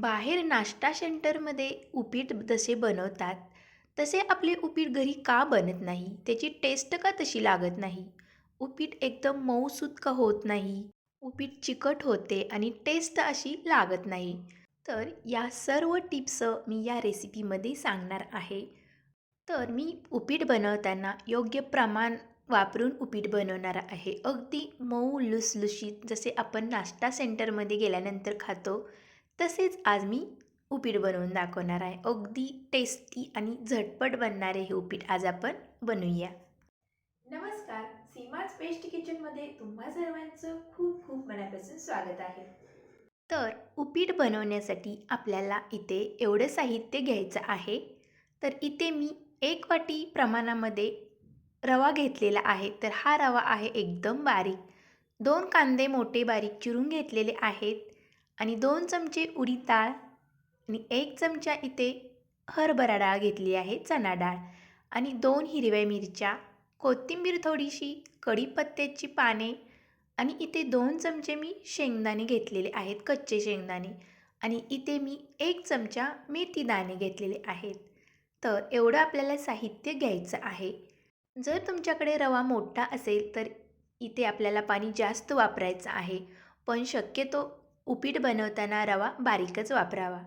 बाहेर नाश्ता सेंटरमध्ये उपीट जसे बनवतात तसे आपले उपीट घरी का बनत नाही? त्याची टेस्ट का तशी लागत नाही? उपीट एकदम मऊसूत का होत नाही? उपीट चिकट होते आणि टेस्ट अशी लागत नाही. तर या सर्व टिप्स मी या रेसिपीमध्ये सांगणार आहे. तर मी उपीट बनवताना योग्य प्रमाण वापरून उपीट बनवणार आहे. अगदी मऊ लुसलुशीत जसे आपण नाश्ता सेंटरमध्ये गेल्यानंतर खातो तसेच आज मी उपीट बनवून दाखवणार आहे. अगदी टेस्टी आणि झटपट बनणारे हे उपीट. आज आपण बनवूया. नमस्कार. सीमाज बेस्ट किचनमध्ये तुम्हा सर्वांचं खूप खूप मनापासून स्वागत आहे. तर उपीट बनवण्यासाठी आपल्याला इथे एवढं साहित्य घ्यायचं आहे. तर इथे मी एक वाटी प्रमाणामध्ये रवा घेतलेला आहे. तर हा रवा आहे एकदम बारीक. दोन कांदे मोठे बारीक चिरून घेतलेले आहेत. आणि दोन चमचे उडीद डाळ आणि एक चमचा इथे हरभरा डाळ घेतली आहे चणा डाळ. आणि दोन हिरव्या मिरच्या कोथिंबीर थोडीशी कढीपत्त्याची पाने आणि इथे दोन चमचे मी शेंगदाणे घेतलेले आहेत कच्चे शेंगदाणे. आणि इथे मी एक चमचा मेथी दाणे घेतलेले आहेत. तर एवढं आपल्याला साहित्य घ्यायचं आहे. जर तुमच्याकडे रवा मोठा असेल तर इथे आपल्याला पाणी जास्त वापरायचं आहे. पण शक्यतो उपीट बनवताना रवा बारीकच वापरावा.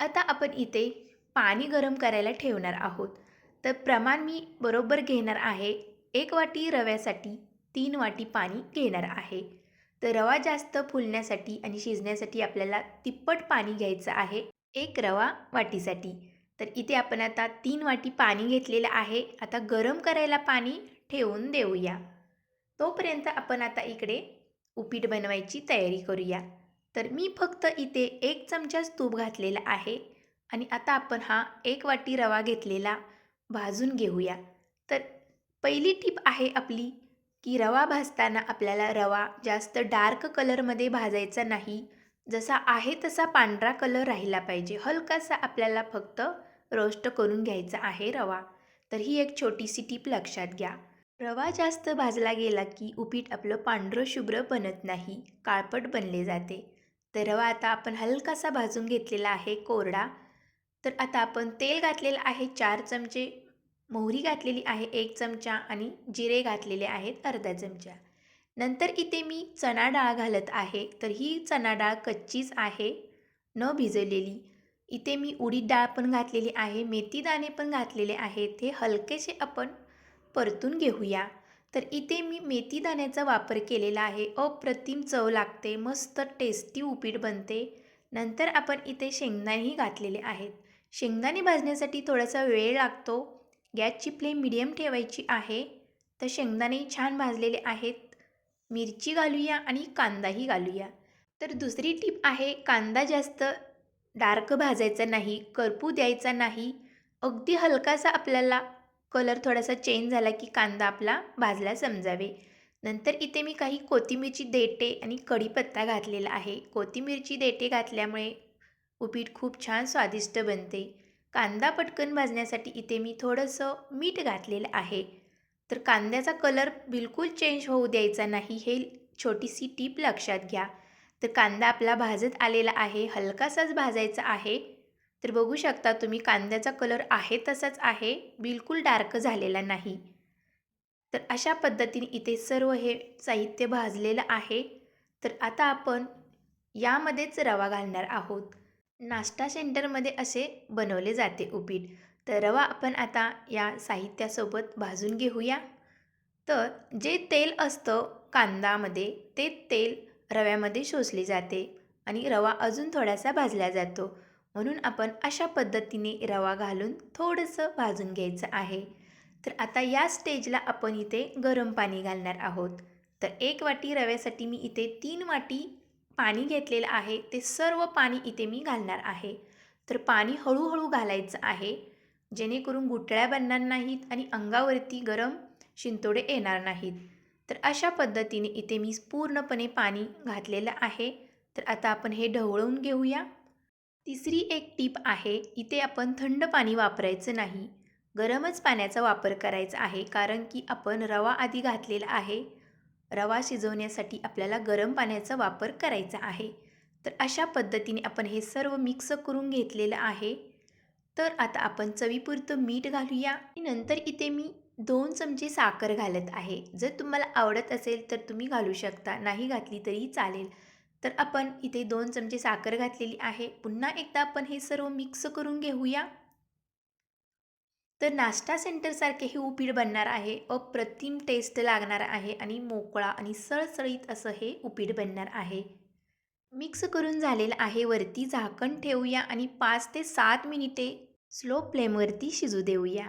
आता आपण इथे पाणी गरम करायला ठेवणार आहोत. तर प्रमाण मी बरोबर घेणार आहे एक वाटी रव्यासाठी तीन वाटी पाणी घेणार आहे. तर रवा जास्त फुलण्यासाठी आणि शिजण्यासाठी आपल्याला तिप्पट पाणी घ्यायचं आहे एक रवा वाटीसाठी. तर इथे आपण आता तीन वाटी पाणी घेतलेलं आहे. आता गरम करायला पाणी ठेवून देऊया. तोपर्यंत आपण आता इकडे उपीट बनवायची तयारी करूया. तर मी फक्त इथे एक चमचाच तूप घातलेला आहे आणि आता आपण हा एक वाटी रवा घेतलेला भाजून घेऊया. तर पहिली टीप आहे आपली की रवा भाजताना आपल्याला रवा जास्त डार्क कलरमध्ये भाजायचा नाही. जसा आहे तसा पांढरा कलर राहिला पाहिजे. हलकासा आपल्याला फक्त रोस्ट करून घ्यायचा आहे रवा. तर ही एक छोटीशी टीप लक्षात घ्या. रवा जास्त भाजला गेला की उपीट आपलं पांढरं शुभ्र बनत नाही. काळपट बनले जाते. तर रवा आता आपण हलकासा भाजून घेतलेला आहे कोरडा. तर आता आपण तेल घातलेलं आहे चार चमचे. मोहरी घातलेली आहे एक चमचा आणि जिरे घातलेले आहेत अर्धा चमचा. नंतर इथे मी चणा डाळ घालत आहे तर ही चणा डाळ कच्चीच आहे न भिजवलेली इथे मी उडीद डाळ पण घातलेली आहे मेथी दाणे पण घातलेले आहेत हे हलकेसे आपण परतून घेऊया. तर इथे मी मेथी दाण्याचा वापर केलेला आहे. अप्रतिम चव लागते. मस्त टेस्टी उपीट बनते. नंतर आपण इथे शेंगदाणेही घातलेले आहेत. शेंगदाणे भाजण्यासाठी थोडासा वेळ लागतो. गॅसची फ्लेम मिडियम ठेवायची आहे. तर शेंगदाणे छान भाजलेले आहेत. मिरची घालूया आणि कांदाही घालूया. तर दुसरी टीप आहे कांदा जास्त डार्क भाजायचा नाही करपू द्यायचा नाही. अगदी हलकासा आपल्याला कलर थोडासा चेंज झाला की कांदा आपला भाजला समजावे. नंतर इथे मी काही कोथिंबीरची देटे आणि कढीपत्ता घातलेला आहे. कोथिंबीरची देटे घातल्यामुळे उपीट खूप छान स्वादिष्ट बनते. कांदा पटकन भाजण्यासाठी इथे मी थोडंसं मीठ घातलेलं आहे. तर कांद्याचा कलर बिलकुल चेंज होऊ द्यायचा नाही हे छोटीशी टीप लक्षात घ्या. तर कांदा आपला भाजत आलेला आहे. हलकासाच भाजायचा आहे. तर बघू शकता तुम्ही कांद्याचा कलर आहे तसाच आहे बिलकुल डार्क झालेला नाही. तर अशा पद्धतीने इथे सर्व हे साहित्य भाजलेलं आहे. तर आता आपण यामध्येच रवा घालणार आहोत. नाश्ता सेंटरमध्ये असे बनवले जाते उपीट. तर रवा आपण आता या साहित्यासोबत भाजून घेऊया. तर जे तेल असतं कांदामध्ये ते तेल रव्यामध्ये शोषले जाते आणि रवा अजून थोडासा भाजला जातो. म्हणून आपण अशा पद्धतीने रवा घालून थोडंसं भाजून घ्यायचं आहे. तर आता या स्टेजला आपण इथे गरम पाणी घालणार आहोत. तर एक वाटी रव्यासाठी मी इथे तीन वाटी पाणी घेतलेलं आहे. ते सर्व पाणी इथे मी घालणार आहे. तर पाणी हळूहळू घालायचं आहे. जेणेकरून गुटळ्या बनणार नाहीत आणि अंगावरती गरम शिंतोडे येणार नाहीत. तर अशा पद्धतीने इथे मी पूर्णपणे पाणी घातलेलं आहे. तर आता आपण हे ढवळून घेऊया. तिसरी एक टीप आहे इथे आपण थंड पाणी वापरायचं नाही. गरमच पाण्याचा वापर करायचा आहे कारण की आपण रवा आधी घातलेला आहे. रवा शिजवण्यासाठी आपल्याला गरम पाण्याचा वापर करायचा आहे. तर अशा पद्धतीने आपण हे सर्व मिक्स करून घेतलेलं आहे. तर आता आपण चवीपुरतं मीठ घालूया. आणि नंतर इथे मी दोन चमचे साखर घालत आहे. जर तुम्हाला आवडत असेल तर तुम्ही घालू शकता. नाही घातली तरी चालेल. तर आपण इथे दोन चमचे साखर घातलेली आहे. पुन्हा एकदा आपण हे सर्व मिक्स करून घेऊया. तर नाश्ता सेंटरसारखे हे उपीड बनणार आहे. अप्रतिम टेस्ट लागणार आहे आणि मोकळा आणि सळसळीत असं हे उपीड बनणार आहे. मिक्स करून झालेलं आहे. वरती झाकण ठेवूया आणि पाच ते सात मिनिटे स्लो फ्लेमवरती शिजू देऊया.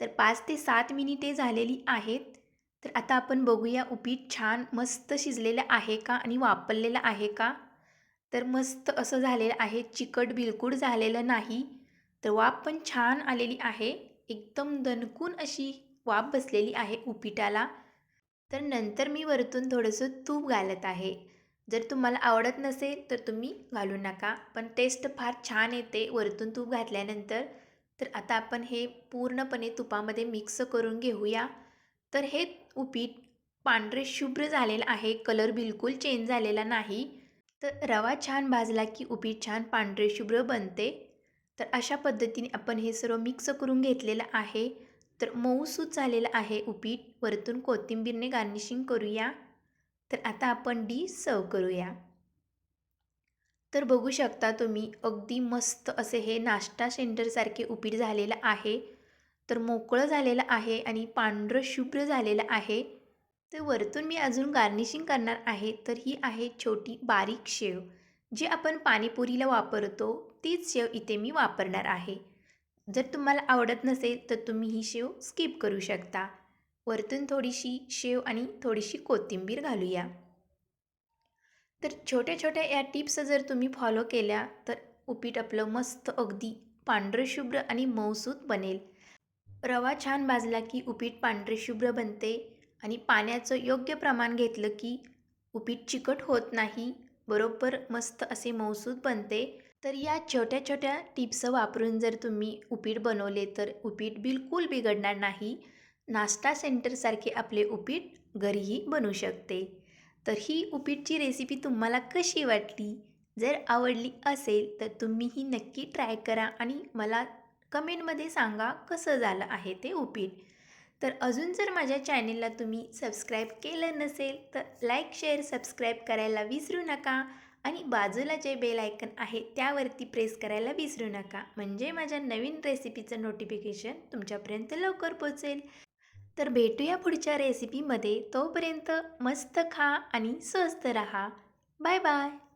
तर पाच ते सात मिनिटे झालेली आहेत. तर आता आपण बघूया उपीट छान मस्त शिजलेलं आहे का आणि वापरलेलं आहे का? तर मस्त असं झालेलं आहे. चिकट बिलकुल झालेलं नाही. तर वाफ पण छान आलेली आहे. एकदम दणकून अशी वाफ बसलेली आहे उपिटाला. तर नंतर मी वरतून थोडंसं तूप घालत आहे. जर तुम्हाला आवडत नसेल तर तुम्ही घालू नका. पण टेस्ट फार छान येते वरतून तूप घातल्यानंतर. तर आता आपण हे पूर्णपणे तुपामध्ये मिक्स करून घेऊया. तर हे उपीट पांढरे शुभ्र झालेलं आहे कलर बिलकुल चेंज झालेला नाही. तर रवा छान भाजला की उपीट छान पांढरे शुभ्र बनते. तर अशा पद्धतीने आपण हे सर्व मिक्स करून घेतलेलं आहे. तर मऊसूत झालेलं आहे उपीट. वरतून कोथिंबीरने गार्निशिंग करूया. तर आता आपण डी सर्व करूया. तर बघू शकता तुम्ही अगदी मस्त असे हे नाश्ता सेंटरसारखे उपीट झालेलं आहे. तर मोकळं झालेलं आहे आणि पांढरं शुभ्र झालेलं आहे. तर वरतून मी अजून गार्निशिंग करणार आहे तर ही आहे छोटी बारीक शेव. जी आपण पाणीपुरीला वापरतो तीच शेव इथे मी वापरणार आहे. जर तुम्हाला आवडत नसेल तर तुम्ही ही शेव स्किप करू शकता. वरतून थोडीशी शेव आणि थोडीशी कोथिंबीर घालूया. तर छोट्या छोट्या या टिप्स जर तुम्ही फॉलो केल्या तर उपीट आपलं मस्त अगदी पांढरं शुभ्र आणि मऊसूत बनेल. रवा छान भाजला की उपीट पांढरे शुभ्र बनते आणि पाण्याचं योग्य प्रमाण घेतलं की उपीट चिकट होत नाही बरोबर मस्त असे मौसूद बनते. तर या छोट्या छोट्या टिप्स वापरून जर तुम्ही उपीट बनवले तर उपीट बिलकुल बिघडणार नाही. नाश्ता सेंटरसारखे आपले उपीट घरीही बनू शकते. तर ही उपीटची रेसिपी तुम्हाला कशी वाटली? जर आवडली असेल तर तुम्हीही नक्की ट्राय करा आणि मला कमेंटमध्ये सांगा कसं झालं आहे ते उपीट तर अजून जर माझ्या चॅनेलला तुम्ही सबस्क्राईब केलं नसेल तर लाईक शेअर सबस्क्राईब करायला विसरू नका आणि बाजूला जे बेल आयकन आहे त्यावरती प्रेस करायला विसरू नका. म्हणजे माझ्या नवीन रेसिपीचं नोटिफिकेशन तुमच्यापर्यंत लवकर पोचेल. तर भेटूया पुढच्या रेसिपीमध्ये. तोपर्यंत मस्त खा आणि स्वस्त रहा. Bye bye.